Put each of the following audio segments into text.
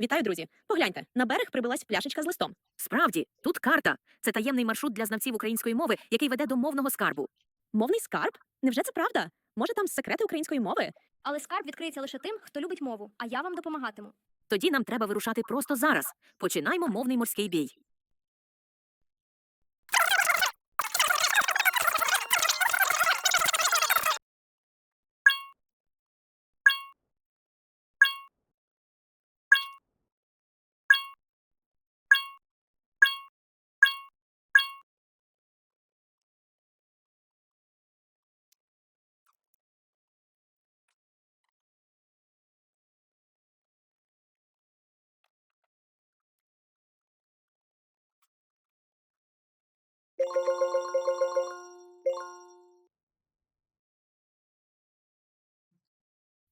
Вітаю, друзі! Погляньте, на берег прибилась пляшечка з листом. Справді, тут карта. Це таємний маршрут для знавців української мови, який веде до мовного скарбу. Мовний скарб? Невже це правда? Може, там секрети української мови? Але скарб відкриється лише тим, хто любить мову, а я вам допомагатиму. Тоді нам треба вирушати просто зараз. Починаймо мовний морський бій.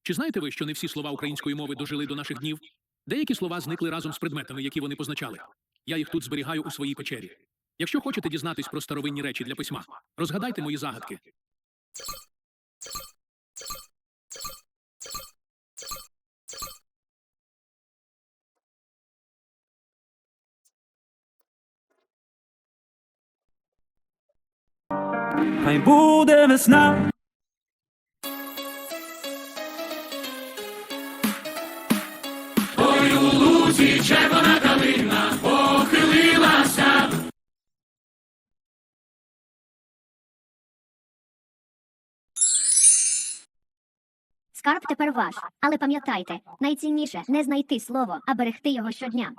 Чи знаєте ви, що не всі слова української мови дожили до наших днів? Деякі слова зникли разом з предметами, які вони позначали. Я їх тут зберігаю у своїй печері. Якщо хочете дізнатись про старовинні речі для письма, розгадайте мої загадки. Хай буде весна. Ой, улуці червона кавина! Похилилася! Скарб тепер ваш, але пам'ятайте, найцінніше не знайти слово, а берегти його щодня.